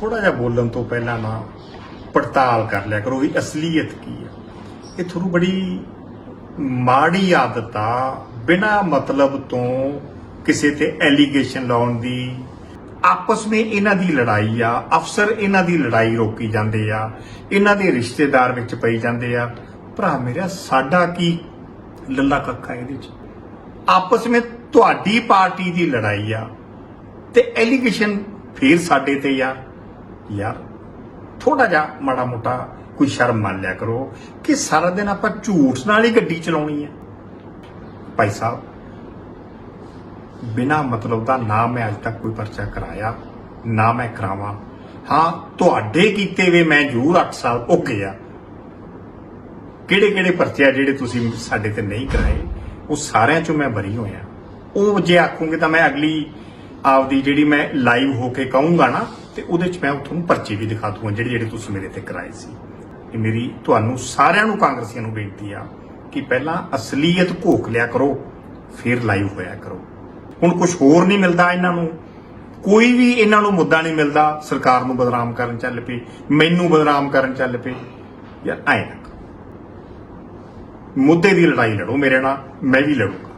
ਥੋੜਾ ਜਿਹਾ ਬੋਲਣ ਤੋਂ ਪਹਿਲਾਂ ਨਾ ਪੜਤਾਲ ਕਰ ਲਿਆ ਕਰੋ ਵੀ ਅਸਲੀਅਤ ਕੀ ਹੈ। ਇਹ ਤੁਹਾਨੂੰ ਬੜੀ ਮਾੜੀ ਆਦਤ ਆ, ਬਿਨਾ ਮਤਲਬ ਤੋਂ ਕਿਸੇ ਤੇ ਐਲੀਗੇਸ਼ਨ ਲਾਉਣ ਦੀ। ਆਪਸ ਵਿੱਚ ਇਹਨਾਂ ਦੀ ਲੜਾਈ ਆ, ਅਫਸਰ ਇਹਨਾਂ ਦੀ ਲੜਾਈ ਰੋਕੀ ਜਾਂਦੇ ਆ, ਇਹਨਾਂ ਦੇ ਰਿਸ਼ਤੇਦਾਰ ਵਿੱਚ ਪਈ ਜਾਂਦੇ ਆ। ਭਰਾ ਮੇਰਾ, ਸਾਡਾ ਕੀ ਲੱਲਾ ਕੱਖਾ ਇਹਦੇ ਚ ਆਪਸ ਵਿੱਚ ਤੁਹਾਡੀ ਪਾਰਟੀ ਦੀ ਲੜਾਈ ਆ ਤੇ ਐਲੀਗੇਸ਼ਨ ਫੇਰ ਸਾਡੇ ਤੇ ਯਾਰ ਯਾਰ ਥੋੜਾ ਜਿਹਾ ਮਾੜਾ ਮੋਟਾ ਕੋਈ ਸ਼ਰਮ ਮੰਨ ਲਿਆ ਕਰੋ ਕਿ ਸਾਰਾ ਦਿਨ ਆਪਾਂ ਝੂਠ ਨਾਲ ਹੀ ਗੱਡੀ ਚਲਾਉਣੀ ਹੈ ਭਾਈ ਸਾਹਿਬ ਬਿਨਾ ਮਤਲਬ ਦਾ ਨਾ ਮੈਂ ਅੱਜ ਤੱਕ ਕੋਈ ਪਰਚਾ ਕਰਾਇਆ ਨਾ ਮੈਂ ਕਰਾਵਾਂ ਹਾਂ ਤੁਹਾਡੇ ਕੀਤੇ ਵੇ ਮੈਂ ਜ਼ਰੂਰ 8 ਸਾਲ ਓਕੇ ਆ ਕਿਹੜੇ ਕਿਹੜੇ ਪਰਚੇ ਆ ਜਿਹੜੇ ਤੁਸੀਂ ਸਾਡੇ ਤੇ ਨਹੀਂ ਕਰਾਏ ਉਹ ਸਾਰਿਆਂ ਚੋਂ ਮੈਂ ਬਰੀ ਹੋਇਆ ਉਹ ਜੇ ਆਖੂਗੇ ਤਾਂ ਮੈਂ ਅਗਲੀ ਆਪਦੀ ਜਿਹੜੀ ਮੈਂ ਲਾਈਵ ਹੋ ਕੇ ਕਹੂੰਗਾ ਨਾ, ਤੇ ਉਹਦੇ ਚ ਮੈਂ ਤੁਹਾਨੂੰ ਪਰਚੀ ਵੀ ਦਿਖਾ ਦੂੰਗਾ, ਜਿਹੜੇ ਜਿਹੜੇ ਤੁਸੀਂ ਮੇਰੇ ਤੇ ਕਰਾਏ ਸੀ। ਇਹ ਮੇਰੀ ਤੁਹਾਨੂੰ ਸਾਰਿਆਂ ਨੂੰ ਕਾਂਗਰਸੀਆਂ ਨੂੰ ਬੇਨਤੀ ਆ ਕਿ ਪਹਿਲਾਂ ਅਸਲੀਅਤ ਘੋਖ ਲਿਆ ਕਰੋ, ਫਿਰ ਲਾਈਵ ਹੋਇਆ ਕਰੋ। ਹੁਣ ਕੁਝ ਹੋਰ ਨਹੀਂ ਮਿਲਦਾ ਇਹਨਾਂ ਨੂੰ। ਕੋਈ ਵੀ ਇਹਨਾਂ ਨੂੰ ਮੁੱਦਾ ਨਹੀਂ ਮਿਲਦਾ, ਸਰਕਾਰ ਨੂੰ ਬਦਨਾਮ ਕਰਨ ਚੱਲ ਪਏ, ਮੈਨੂੰ ਬਦਨਾਮ ਕਰਨ ਚੱਲ ਪਏ ਯਾਰ ਐਂ ਨਾ ਮੁੱਦੇ ਦੀ ਲੜਾਈ ਲੜੋ ਮੇਰੇ ਨਾਲ, ਮੈਂ ਵੀ ਲੜੂੰਗਾ।